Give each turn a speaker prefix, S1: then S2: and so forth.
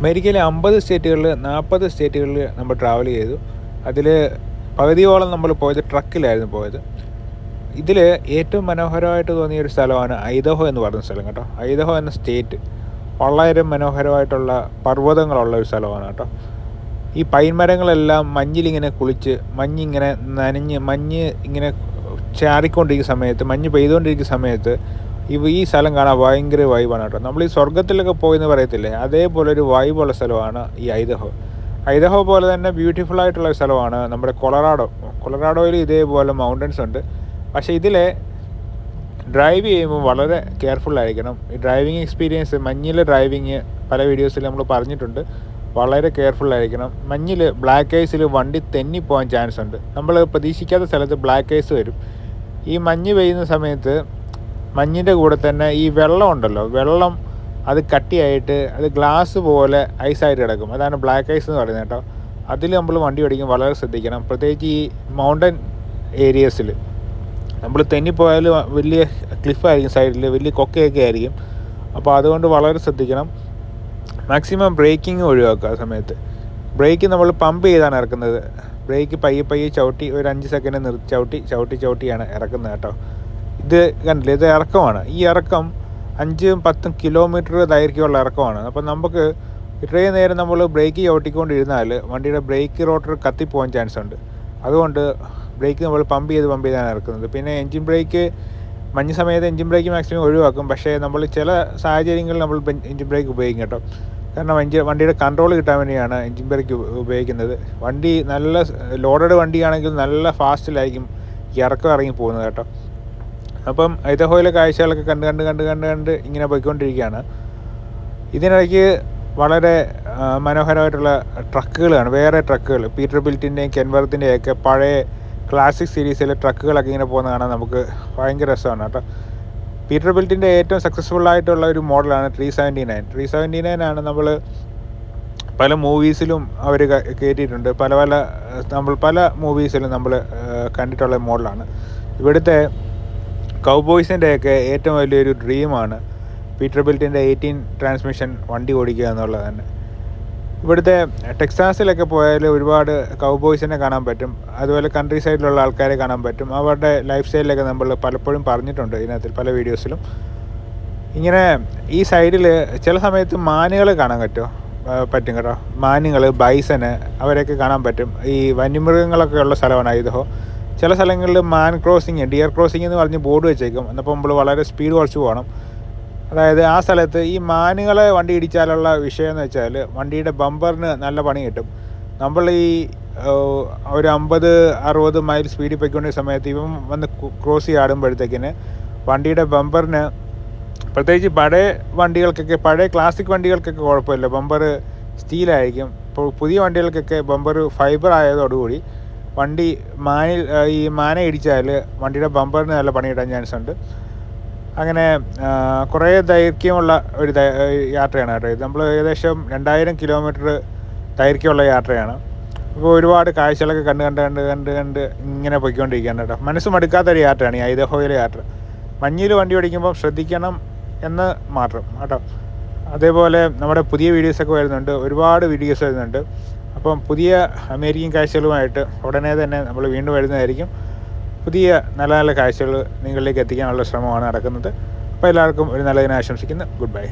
S1: അമേരിക്കയിലെ അമ്പത് സ്റ്റേറ്റുകളിൽ നാൽപ്പത് സ്റ്റേറ്റുകളിൽ നമ്മൾ ട്രാവൽ ചെയ്തു. അതിൽ പകുതിയോളം നമ്മൾ പോയത് ട്രക്കിലായിരുന്നു പോയത്. ഇതിൽ ഏറ്റവും മനോഹരമായിട്ട് തോന്നിയ ഒരു സ്ഥലമാണ് ഐദഹോ എന്ന് പറയുന്ന സ്ഥലം കേട്ടോ. ഐദഹോ എന്ന സ്റ്റേറ്റ് വളരെ മനോഹരമായിട്ടുള്ള പർവതങ്ങളുള്ള ഒരു സ്ഥലമാണ് കേട്ടോ. ഈ പൈൻ മരങ്ങളെല്ലാം മഞ്ഞിലിങ്ങനെ കുളിച്ച് മഞ്ഞിങ്ങനെ നനഞ്ഞ് മഞ്ഞ് ഇങ്ങനെ ചാറിക്കൊണ്ടിരിക്കുന്ന സമയത്ത് മഞ്ഞ് പെയ്തുകൊണ്ടിരിക്കുന്ന സമയത്ത് ഇവ ഈ സ്ഥലം കാണാൻ ഭയങ്കര വൈബാണ് കേട്ടോ. നമ്മൾ ഈ സ്വർഗത്തിലൊക്കെ പോയെന്ന് പറയത്തില്ലേ? അതേപോലെ ഒരു വൈബുള്ള സ്ഥലമാണ് ഈ ഐതഹോ. ഐതഹോ പോലെ തന്നെ ബ്യൂട്ടിഫുൾ ആയിട്ടുള്ള സ്ഥലമാണ് നമ്മുടെ കൊളറാഡോ. കൊളറാഡോയിൽ ഇതേപോലെ മൗണ്ടൻസ് ഉണ്ട്. പക്ഷേ ഇതിലെ ഡ്രൈവ് ചെയ്യുമ്പോൾ വളരെ കെയർഫുൾ ആയിരിക്കണം. ഈ ഡ്രൈവിംഗ് എക്സ്പീരിയൻസ് മഞ്ഞിലെ ഡ്രൈവിങ് പല വീഡിയോസിൽ നമ്മൾ പറഞ്ഞിട്ടുണ്ട്. വളരെ കെയർഫുൾ ആയിരിക്കണം. മഞ്ഞിൽ ബ്ലാക്ക് ഐസിൽ വണ്ടി തെന്നിപ്പോകാൻ ചാൻസ് ഉണ്ട്. നമ്മൾ പ്രതീക്ഷിക്കാത്ത സ്ഥലത്ത് ബ്ലാക്ക് ഐസ് വരും. ഈ മഞ്ഞ് പെയ്യുന്ന സമയത്ത് മഞ്ഞിന്റെ കൂടെ തന്നെ ഈ വെള്ളം ഉണ്ടല്ലോ വെള്ളം അത് കട്ടിയായിട്ട് അത് ഗ്ലാസ് പോലെ ഐസായിട്ട് കിടക്കും. അതാണ് ബ്ലാക്ക് ഐസ് എന്ന് പറയുന്നത് കേട്ടോ. അതിൽ നമ്മൾ വണ്ടി ഓടിക്കുമ്പോൾ വളരെ ശ്രദ്ധിക്കണം. പ്രത്യേകിച്ച് ഈ മൗണ്ടൻ ഏരിയസിൽ നമ്മൾ തെന്നിപ്പോയാൽ വലിയ ക്ലിഫായിരിക്കും സൈഡിൽ വലിയ കൊക്കയൊക്കെ ആയിരിക്കും. അപ്പോൾ അതുകൊണ്ട് വളരെ ശ്രദ്ധിക്കണം. മാക്സിമം ബ്രേക്കിംഗ് ഒഴിവാക്കുക ആ സമയത്ത്. ബ്രേക്ക് നമ്മൾ പമ്പ് ചെയ്താണ് ഇറക്കുന്നത്. ബ്രേക്ക് പയ്യെ പയ്യെ ചവിട്ടി ഒരു അഞ്ച് സെക്കൻഡ് നിർത്തി ചവിട്ടി ചവിട്ടി ചവിട്ടിയാണ് ഇറക്കുന്നത് കേട്ടോ. ഇത് കണ്ടില്ലേ? ഇത് ഇറക്കമാണ്. ഈ ഇറക്കം അഞ്ചും പത്തും കിലോമീറ്റർ ദൈർഘ്യമുള്ള ഇറക്കമാണ്. അപ്പം നമുക്ക് ഇത്രയും നേരം നമ്മൾ ബ്രേക്ക് ചവിട്ടിക്കൊണ്ടിരുന്നാൽ വണ്ടിയുടെ ബ്രേക്ക് റോട്ടർ കത്തിപ്പോകാൻ ചാൻസ് ഉണ്ട്. അതുകൊണ്ട് ബ്രേക്ക് നമ്മൾ പമ്പ് ചെയ്ത് പമ്പ് ചെയ്താണ് ഇറക്കുന്നത്. പിന്നെ എൻജിൻ ബ്രേക്ക് മഞ്ഞ് സമയത്ത് എൻജിൻ ബ്രേക്ക് മാക്സിമം ഒഴിവാക്കും. പക്ഷേ നമ്മൾ ചില സാഹചര്യങ്ങളിൽ നമ്മൾ എൻജിൻ ബ്രേക്ക് ഉപയോഗിക്കും കേട്ടോ. കാരണം എൻജിൻ വണ്ടിയുടെ കൺട്രോൾ കിട്ടാൻ വേണ്ടിയാണ് എൻജിൻ ബ്രേക്ക് ഉപയോഗിക്കുന്നത്. വണ്ടി നല്ല ലോഡഡ് വണ്ടിയാണെങ്കിൽ നല്ല ഫാസ്റ്റിലായിരിക്കും ഇറക്കം ഇറങ്ങി പോകുന്നത് കേട്ടോ. അപ്പം ഐതഹോയിലെ കാഴ്ചകളൊക്കെ കണ്ട് കണ്ട് കണ്ട് കണ്ട് കണ്ട് ഇങ്ങനെ പോയിക്കൊണ്ടിരിക്കുകയാണ്. ഇതിനിടയ്ക്ക് വളരെ മനോഹരമായിട്ടുള്ള ട്രക്കുകളാണ്. വേറെ ട്രക്കുകൾ പീറ്റർ ബിൽറ്റിന്റെയും കെൻവർത്തിന്റെയും ഒക്കെ പഴയ ക്ലാസിക് സീരീസിലെ ട്രക്കുകളൊക്കെ ഇങ്ങനെ പോകുന്ന കാണാൻ നമുക്ക് ഭയങ്കര രസമാണ് കേട്ടോ. പീറ്റർ ബിൽറ്റിന്റെ ഏറ്റവും സക്സസ്ഫുൾ ആയിട്ടുള്ള ഒരു മോഡലാണ് three seventy nine three seventy nine ആണ് നമ്മൾ പല മൂവീസിലും അവർ കയറ്റിയിട്ടുണ്ട് പല പല നമ്മൾ പല മൂവീസിലും നമ്മൾ കണ്ടിട്ടുള്ള മോഡലാണ് ഇവിടുത്തെ കൗബോയ്സിന്റെയൊക്കെ ഏറ്റവും വലിയൊരു ഡ്രീമാണ് പീറ്റർ ബിൽറ്റിന്റെ എയ്റ്റീൻ ട്രാൻസ്മിഷൻ വണ്ടി ഓടിക്കുക എന്നുള്ളത് തന്നെ. ഇവിടുത്തെ ടെക്സാസിലൊക്കെ പോയാൽ ഒരുപാട് കൗബോയ്സിനെ കാണാൻ പറ്റും അതുപോലെ കൺട്രി സൈഡിലുള്ള ആൾക്കാരെ കാണാൻ പറ്റും. അവരുടെ ലൈഫ് സ്റ്റൈലിലൊക്കെ നമ്മൾ പലപ്പോഴും പറഞ്ഞിട്ടുണ്ട് ഇതിനകത്ത് പല വീഡിയോസിലും ഇങ്ങനെ ഈ സൈഡിൽ ചില സമയത്ത് മാനുകൾ കാണാൻ പറ്റുമോ? പറ്റും കേട്ടോ. മാനുകൾ ബൈസന് അവരെയൊക്കെ കാണാൻ പറ്റും. ഈ വന്യമൃഗങ്ങളൊക്കെ ഉള്ള സ്ഥലമാണ് ഐതഹോ ചില സ്ഥലങ്ങളിൽ മാൻ ക്രോസിങ് ഡിയർ ക്രോസിങ് എന്ന് പറഞ്ഞ് ബോർഡ് വെച്ചേക്കും. എന്നപ്പോൾ നമ്മൾ വളരെ സ്പീഡ് കുറച്ച് പോകണം അതായത് ആ സ്ഥലത്ത് ഈ മാനുകളെ വണ്ടി ഇടിച്ചാലുള്ള വിഷയം എന്ന് വെച്ചാൽ വണ്ടിയുടെ ബമ്പറിന് നല്ല പണി കിട്ടും. നമ്മൾ ഈ ഒരു അമ്പത് അറുപത് മൈൽ സ്പീഡിൽ പോയിക്കൊണ്ടിരുന്ന സമയത്ത് ഇവൻ വന്ന് ക്രോസ് ചെയ്യാടുമ്പോഴത്തേക്കിന് വണ്ടിയുടെ ബമ്പറിന് പ്രത്യേകിച്ച് പഴയ വണ്ടികൾക്കൊക്കെ പഴയ ക്ലാസിക് വണ്ടികൾക്കൊക്കെ കുഴപ്പമില്ല. ബമ്പർ സ്റ്റീലായിരിക്കും ഇപ്പോൾ പുതിയ വണ്ടികൾക്കൊക്കെ ബമ്പർ ഫൈബർ ആയതോടുകൂടി വണ്ടി മാനിൽ ഈ മാന ഇടിച്ചാൽ വണ്ടിയുടെ ബമ്പറിന് നല്ല പണി കിട്ടാൻ ചാൻസ് ഉണ്ട്. അങ്ങനെ കുറേ ദൈർഘ്യമുള്ള ഒരു യാത്രയാണ് കേട്ടോ ഇത്. നമ്മൾ ഏകദേശം രണ്ടായിരം കിലോമീറ്റർ ദൈർഘ്യമുള്ള യാത്രയാണ്. അപ്പോൾ ഒരുപാട് കാഴ്ചകളൊക്കെ കണ്ട് കണ്ട് കണ്ട് കണ്ട് കണ്ട് ഇങ്ങനെ പോയിക്കൊണ്ടിരിക്കുകയാണ് കേട്ടോ. മനസ്സ് എടുക്കാത്തൊരു യാത്രയാണ് ഈ ഐദഹോയിലെ യാത്ര. മഞ്ഞിൽ വണ്ടി ഓടിക്കുമ്പോൾ ശ്രദ്ധിക്കണം എന്ന് മാത്രം കേട്ടോ. അതേപോലെ നമ്മുടെ പുതിയ വീഡിയോസൊക്കെ വരുന്നുണ്ട്. ഒരുപാട് വീഡിയോസ് വരുന്നുണ്ട്. അപ്പം പുതിയ അമേരിക്കൻ കാഴ്ചകളുമായിട്ട് ഉടനെ തന്നെ നമ്മൾ വീണ്ടും വരുന്നതായിരിക്കും. പുതിയ നല്ല നല്ല കാഴ്ചകൾ നിങ്ങളിലേക്ക് എത്തിക്കാനുള്ള ശ്രമമാണ് നടക്കുന്നത്. അപ്പോൾ എല്ലാവർക്കും ഒരു നല്ല ദിനം ആശംസിക്കുന്നു. Good bye